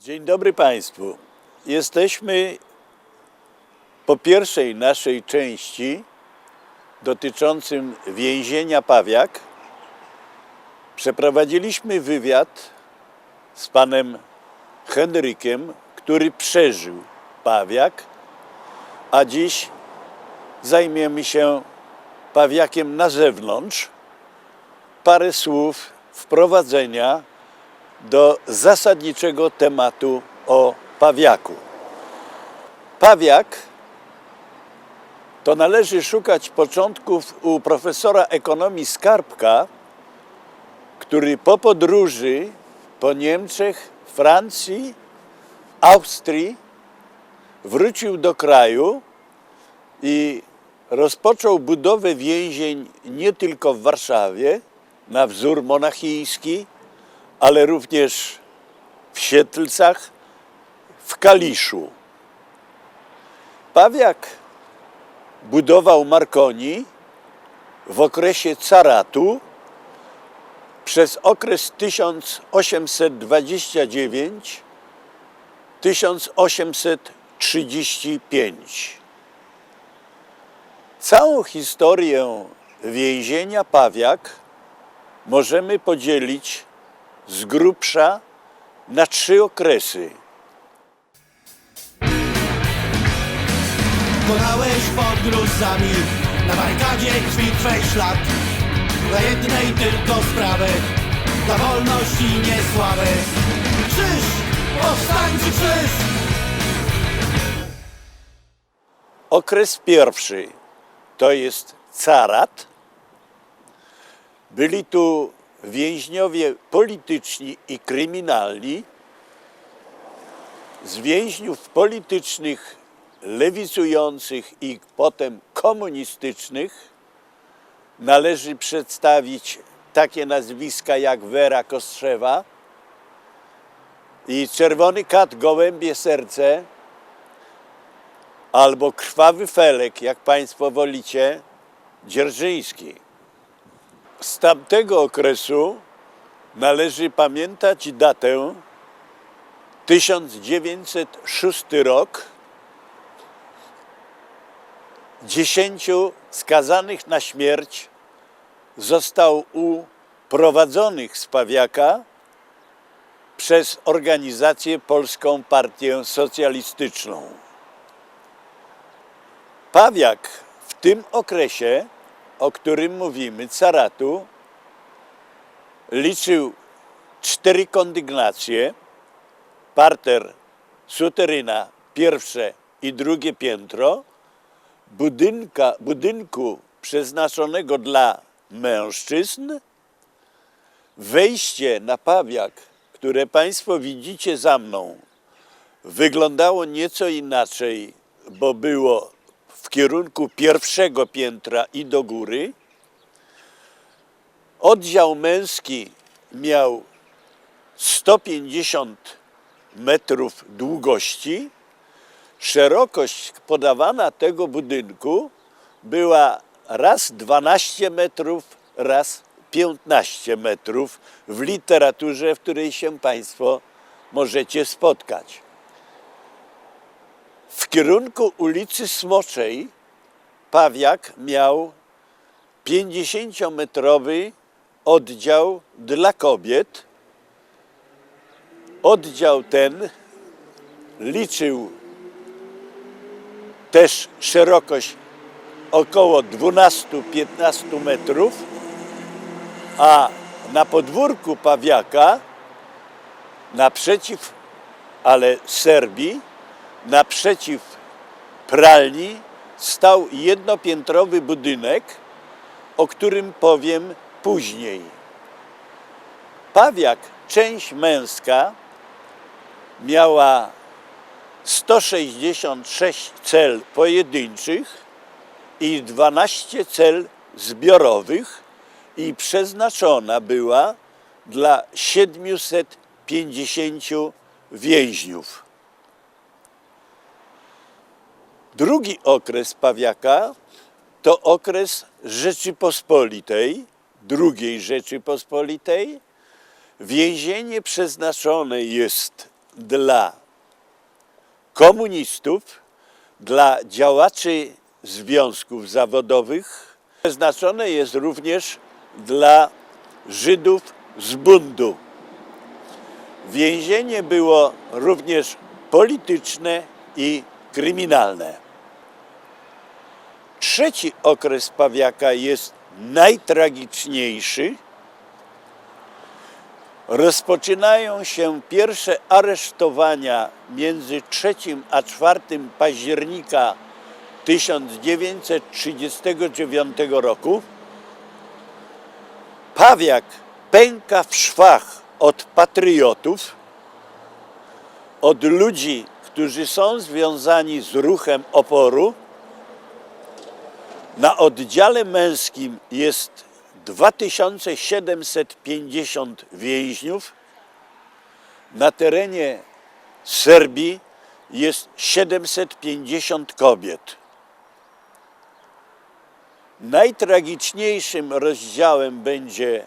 Dzień dobry Państwu. Jesteśmy po pierwszej naszej części dotyczącym więzienia Pawiak. Przeprowadziliśmy wywiad z panem Henrykiem, który przeżył Pawiak, a dziś zajmiemy się Pawiakiem na zewnątrz. Parę słów wprowadzenia do zasadniczego tematu o pawiaku. Pawiak to należy szukać początków u profesora ekonomii Skarbka, który po podróży po Niemczech, Francji, Austrii wrócił do kraju i rozpoczął budowę więzień nie tylko w Warszawie, na wzór monachijski, ale również w Siedlcach, w Kaliszu. Pawiak budował Marconi w okresie caratu przez okres 1829-1835. Całą historię więzienia Pawiak możemy podzielić z grubsza na trzy okresy. Konałeś podróż za mil Na barykadzie krwi twej ślad Dla jednej tylko sprawy Dla wolności i niesławy Krzyż! Powstańczy krzyż! Okres pierwszy to jest carat. Byli tu więźniowie polityczni i kryminalni. Z więźniów politycznych, lewicujących i potem komunistycznych należy przedstawić takie nazwiska jak Wera Kostrzewa i Czerwony Kat Gołębie Serce albo Krwawy Felek, jak Państwo wolicie, Dzierżyński. Z tamtego okresu należy pamiętać datę 1906 rok. Dziesięciu skazanych na śmierć został uprowadzonych z Pawiaka przez organizację Polską Partię Socjalistyczną. Pawiak w tym okresie, o którym mówimy, caratu, liczył cztery kondygnacje, parter, suteryna, pierwsze i drugie piętro, budynka, budynku przeznaczonego dla mężczyzn, wejście na Pawiak, które Państwo widzicie za mną, wyglądało nieco inaczej, bo było w kierunku pierwszego piętra i do góry. Oddział męski miał 150 metrów długości. Szerokość podawana tego budynku była raz 12 metrów, raz 15 metrów w literaturze, w której się Państwo możecie spotkać. W kierunku ulicy Smoczej Pawiak miał 50-metrowy oddział dla kobiet. Oddział ten liczył też szerokość około 12-15 metrów, a na podwórku Pawiaka naprzeciw, ale Serbii, naprzeciw pralni stał jednopiętrowy budynek, o którym powiem później. Pawiak, część męska, miała 166 cel pojedynczych i 12 cel zbiorowych i przeznaczona była dla 750 więźniów. Drugi okres Pawiaka to okres Rzeczypospolitej, drugiej Rzeczypospolitej. Więzienie przeznaczone jest dla komunistów, dla działaczy związków zawodowych. Przeznaczone jest również dla Żydów z bundu. Więzienie było również polityczne i kryminalne. Trzeci okres Pawiaka jest najtragiczniejszy. Rozpoczynają się pierwsze aresztowania między 3 a 4 października 1939 roku. Pawiak pęka w szwach od patriotów, od ludzi, którzy są związani z ruchem oporu. Na oddziale męskim jest 2750 więźniów. Na terenie Serbii jest 750 kobiet. Najtragiczniejszym rozdziałem będzie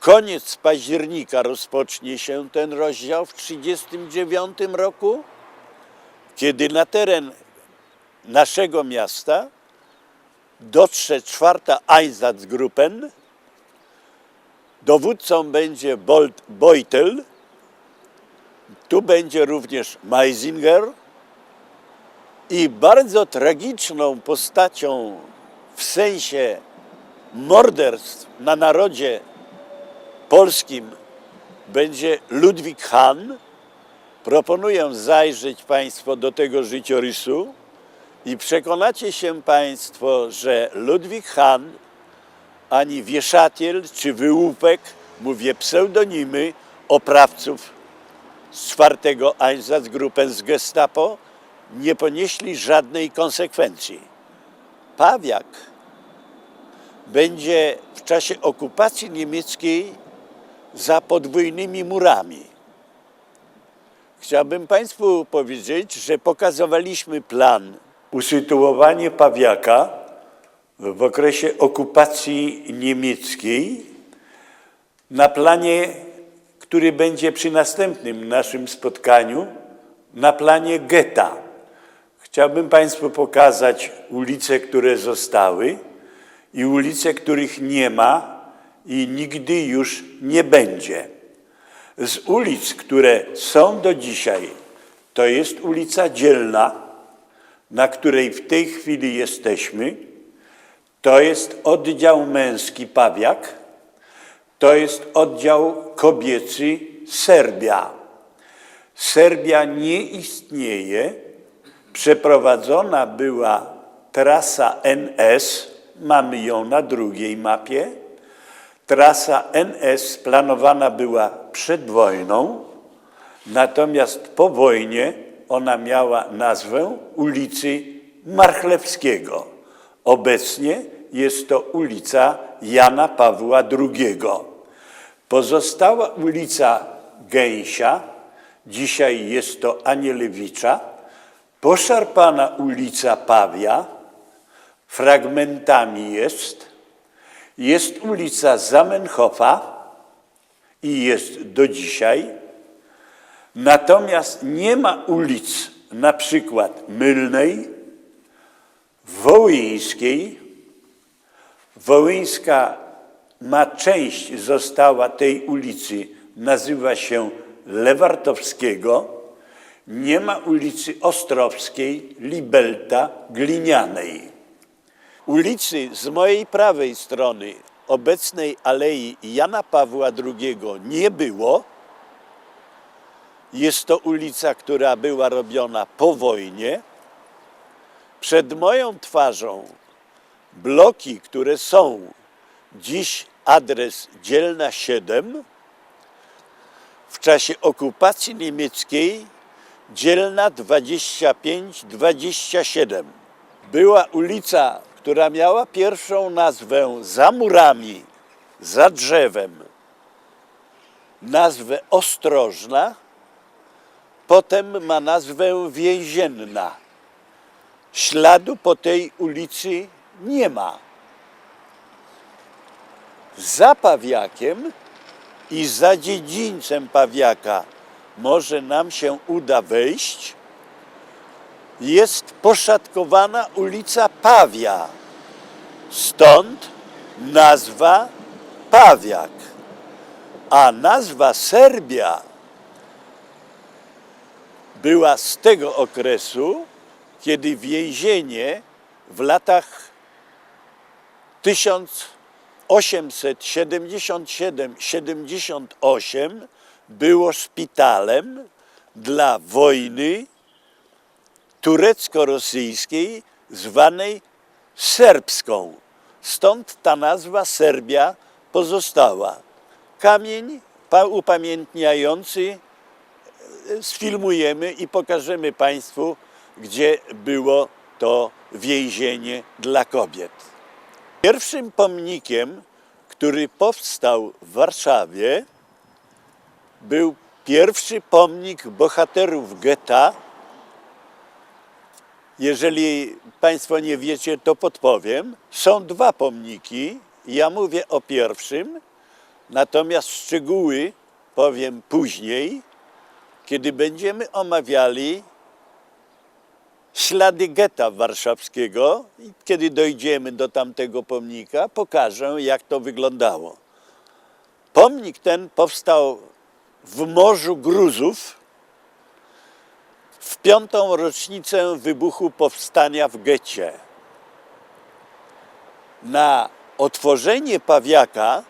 koniec października. Rozpocznie się ten rozdział w 1939 roku, kiedy na teren naszego miasta dotrze czwarta Einsatzgruppen. Dowódcą będzie Bolt, Beutel. Tu będzie również Meisinger. I bardzo tragiczną postacią w sensie morderstw na narodzie polskim będzie Ludwik Hahn. Proponuję zajrzeć Państwo do tego życiorysu i przekonacie się Państwo, że Ludwik Hahn ani wieszatiel czy wyłupek, mówię pseudonimy oprawców z czwartego Einsatzgruppen z Gestapo, nie ponieśli żadnej konsekwencji. Pawiak będzie w czasie okupacji niemieckiej za podwójnymi murami. Chciałbym Państwu powiedzieć, że pokazywaliśmy plan usytuowanie Pawiaka w okresie okupacji niemieckiej na planie, który będzie przy następnym naszym spotkaniu, na planie getta. Chciałbym Państwu pokazać ulice, które zostały i ulice, których nie ma i nigdy już nie będzie. Z ulic, które są do dzisiaj, to jest ulica Dzielna, na której w tej chwili jesteśmy. To jest oddział męski Pawiak, to jest oddział kobiecy Serbia. Serbia nie istnieje. Przeprowadzona była trasa NS, mamy ją na drugiej mapie. Trasa NS planowana była przed wojną, natomiast po wojnie ona miała nazwę ulicy Marchlewskiego. Obecnie jest to ulica Jana Pawła II. Pozostała ulica Gęsia, dzisiaj jest to Anielewicza, poszarpana ulica Pawia, fragmentami jest, jest ulica Zamenhofa i jest do dzisiaj, natomiast nie ma ulic na przykład Mylnej, Wołyńskiej. Wołyńska ma część, została tej ulicy, nazywa się Lewartowskiego. Nie ma ulicy Ostrowskiej, Libelta, Glinianej. Ulicy z mojej prawej strony, obecnej Alei Jana Pawła II nie było. Jest to ulica, która była robiona po wojnie. Przed moją twarzą bloki, które są dziś adres Dzielna 7, w czasie okupacji niemieckiej Dzielna 25-27. Była ulica, która miała pierwszą nazwę za murami, za drzewem, nazwę Ostrożna, potem ma nazwę Więzienna. Śladu po tej ulicy nie ma. Za Pawiakiem i za dziedzińcem Pawiaka może nam się uda wejść, jest poszatkowana ulica Pawia. Stąd nazwa Pawiak. A nazwa Serbia była z tego okresu, kiedy więzienie w latach 1877-78 było szpitalem dla wojny turecko-rosyjskiej zwanej serbską. Stąd ta nazwa Serbia pozostała. Kamień pa- upamiętniający sfilmujemy i pokażemy Państwu, gdzie było to więzienie dla kobiet. Pierwszym pomnikiem, który powstał w Warszawie, był pierwszy pomnik bohaterów getta. Jeżeli Państwo nie wiecie, to podpowiem. Są dwa pomniki. Ja mówię o pierwszym, natomiast szczegóły powiem później, kiedy będziemy omawiali ślady getta warszawskiego. I kiedy dojdziemy do tamtego pomnika, pokażę, jak to wyglądało. Pomnik ten powstał w Morzu Gruzów w piątą rocznicę wybuchu powstania w getcie. Na otworzenie Pawiaka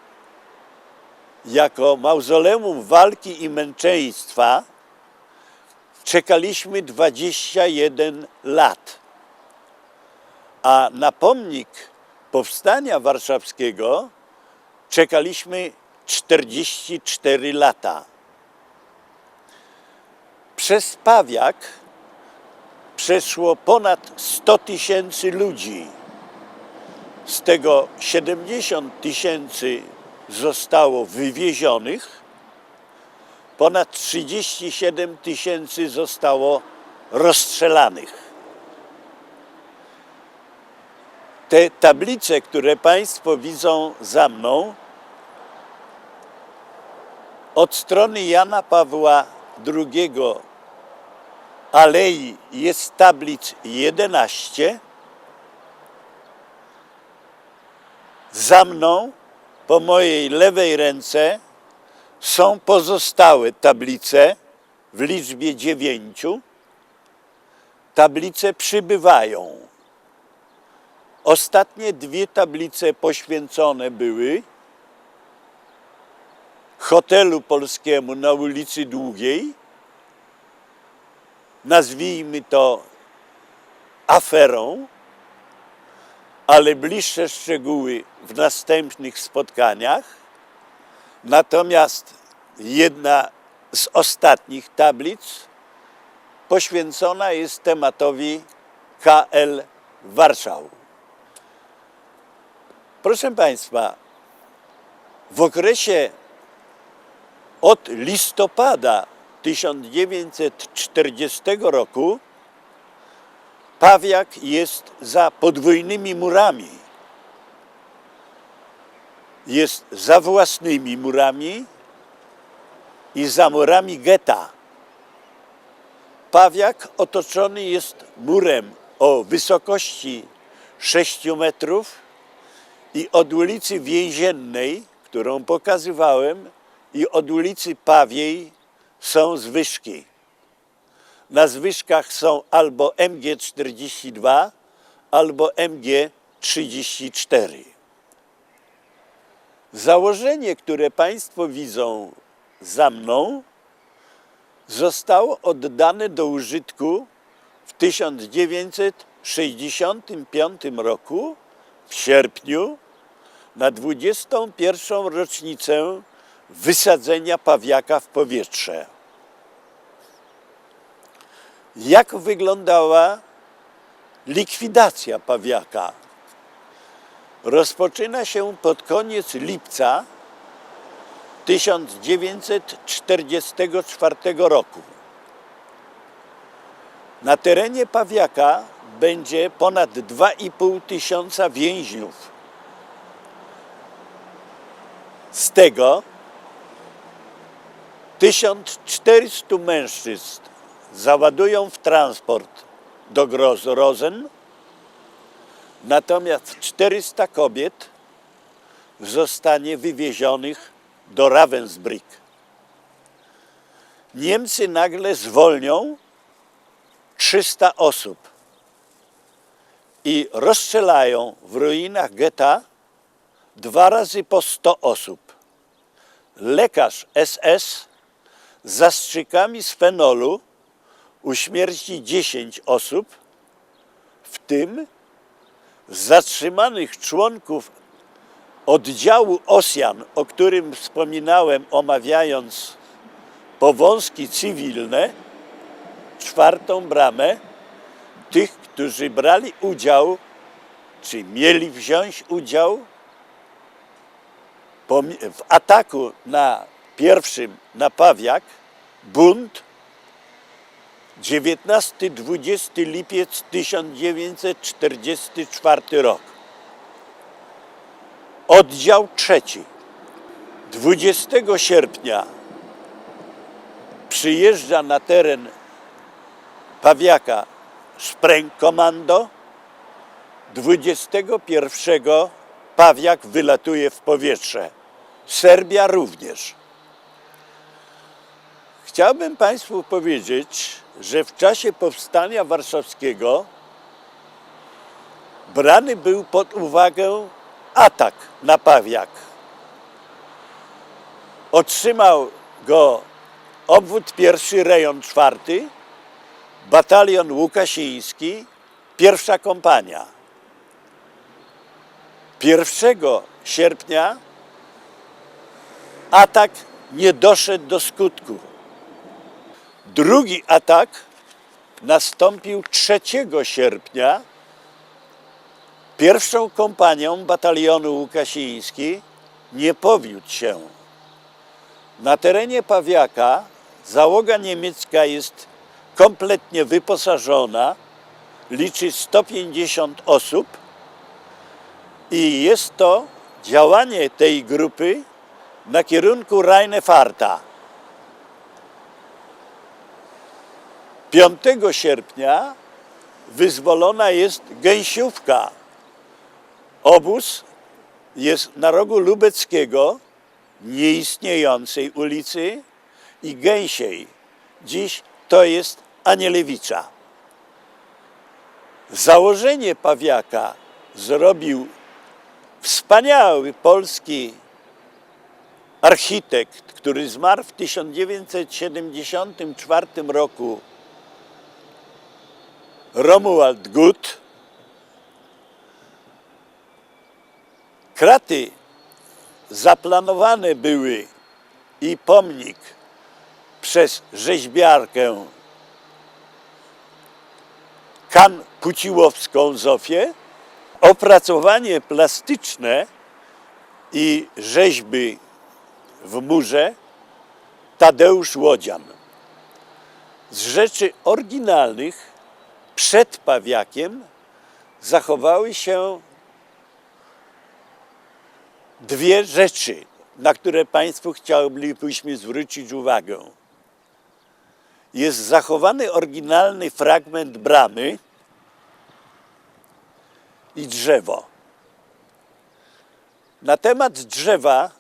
jako mauzoleum walki i męczeństwa czekaliśmy 21 lat. A na pomnik powstania warszawskiego czekaliśmy 44 lata. Przez Pawiak przeszło ponad 100 tysięcy ludzi. Z tego 70 tysięcy zostało wywiezionych, ponad 37 tysięcy zostało rozstrzelanych. Te tablice, które Państwo widzą za mną, od strony Jana Pawła II alei jest tablic 11. Za mną, po mojej lewej ręce, są pozostałe tablice w liczbie dziewięciu. Tablice przybywają. Ostatnie dwie tablice poświęcone były hotelu polskiemu na ulicy Długiej. Nazwijmy to aferą, ale bliższe szczegóły w następnych spotkaniach. Natomiast jedna z ostatnich tablic poświęcona jest tematowi KL Warszał. Proszę Państwa, w okresie od listopada 1940 roku Pawiak jest za podwójnymi murami. Jest za własnymi murami i za murami getta. Pawiak otoczony jest murem o wysokości 6 metrów i od ulicy Więziennej, którą pokazywałem, i od ulicy Pawiej są zwyżki. Na zwyżkach są albo MG42, albo MG34. Założenie, które Państwo widzą za mną, zostało oddane do użytku w 1965 roku, w sierpniu, na 21. rocznicę wysadzenia pawiaka w powietrze. Jak wyglądała likwidacja pawiaka? Rozpoczyna się pod koniec lipca 1944 roku. Na terenie Pawiaka będzie ponad 2,5 tysiąca więźniów. Z tego 1400 mężczyzn załadują w transport do Groz-Rosen, natomiast 400 kobiet zostanie wywiezionych do Ravensbrück. Niemcy nagle zwolnią 300 osób i rozstrzelają w ruinach getta dwa razy po 100 osób. Lekarz SS zastrzykami z fenolu uśmierci 10 osób, w tym zatrzymanych członków oddziału Osjan, o którym wspominałem omawiając powązki cywilne, czwartą bramę, tych, którzy brali udział, czy mieli wziąć udział w ataku na pierwszym na Pawiak, bunt 19-20 lipiec 1944 rok. Oddział trzeci. 20 sierpnia przyjeżdża na teren Pawiaka Sprengkommando. 21 Pawiak wylatuje w powietrze. Serbia również. Chciałbym Państwu powiedzieć, że w czasie powstania warszawskiego brany był pod uwagę atak na Pawiak. Otrzymał go obwód pierwszy, rejon czwarty, batalion Łukasiński, pierwsza kompania. 1 sierpnia atak nie doszedł do skutku. Drugi atak nastąpił 3 sierpnia pierwszą kompanią batalionu Łukasiński nie powiódł się. Na terenie Pawiaka załoga niemiecka jest kompletnie wyposażona, liczy 150 osób i jest to działanie tej grupy na kierunku Rheinefarta. 5 sierpnia wyzwolona jest Gęsiówka. Obóz jest na rogu Lubeckiego, nieistniejącej ulicy i Gęsiej. Dziś to jest Anielewicza. Założenie Pawiaka zrobił wspaniały polski architekt, który zmarł w 1974 roku, Romuald Gut. Kraty zaplanowane były i pomnik przez rzeźbiarkę Kan Puciłowską Zofię, opracowanie plastyczne i rzeźby w murze Tadeusz Łodzian. Z rzeczy oryginalnych przed Pawiakiem zachowały się dwie rzeczy, na które Państwu chcielibyśmy zwrócić uwagę. Jest zachowany oryginalny fragment bramy i drzewo. Na temat drzewa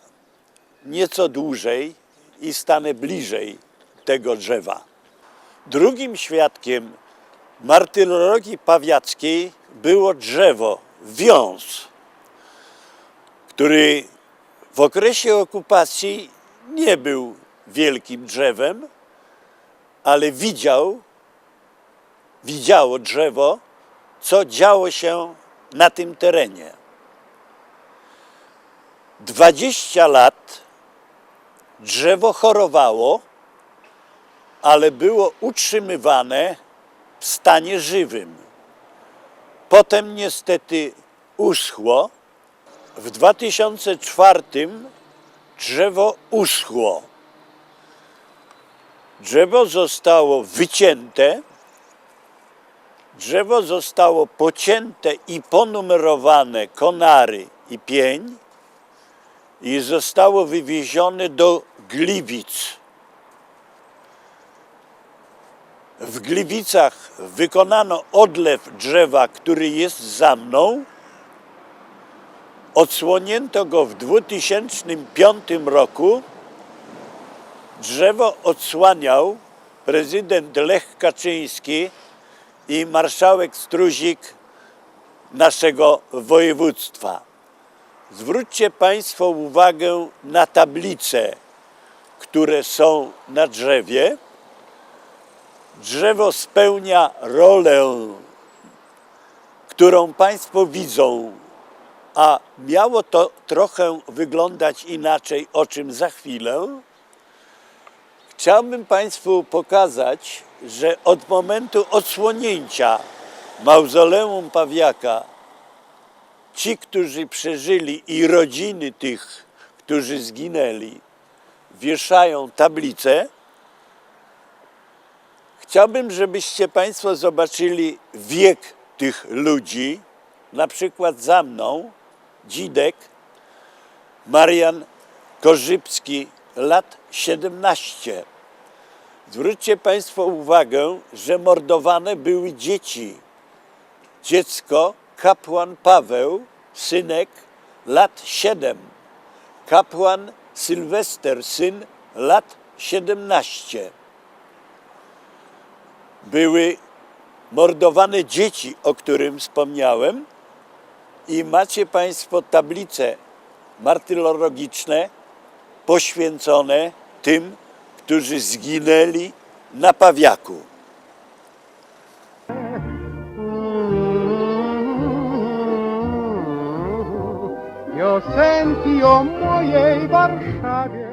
nieco dłużej i stanę bliżej tego drzewa. Drugim świadkiem martyrologii pawiackiej było drzewo, wiąz, który w okresie okupacji nie był wielkim drzewem, ale widział, widziało drzewo, co działo się na tym terenie. 20 lat drzewo chorowało, ale było utrzymywane w stanie żywym. Potem niestety uschło. W 2004 drzewo uschło. Drzewo zostało wycięte, drzewo zostało pocięte i ponumerowane konary i pień i zostało wywiezione do Gliwic. W Gliwicach wykonano odlew drzewa, który jest za mną. Odsłonięto go w 2005 roku. Drzewo odsłaniał prezydent Lech Kaczyński i marszałek Struzik naszego województwa. Zwróćcie Państwo uwagę na tablice, które są na drzewie. Drzewo spełnia rolę, którą Państwo widzą, a miało to trochę wyglądać inaczej, o czym za chwilę. Chciałbym Państwu pokazać, że od momentu odsłonięcia mauzoleum Pawiaka ci, którzy przeżyli i rodziny tych, którzy zginęli, wieszają tablice. Chciałbym, żebyście Państwo zobaczyli wiek tych ludzi. Na przykład za mną Dzidek, Marian Korzybski, lat 17. Zwróćcie Państwo uwagę, że mordowane były dzieci. Dziecko kapłan Paweł, synek, lat 7. Kapłan Sylwester, syn, lat 17. Były mordowane dzieci, o którym wspomniałem, i macie Państwo tablice martyrologiczne poświęcone tym, którzy zginęli na Pawiaku. Piosenki o mojej Warszawie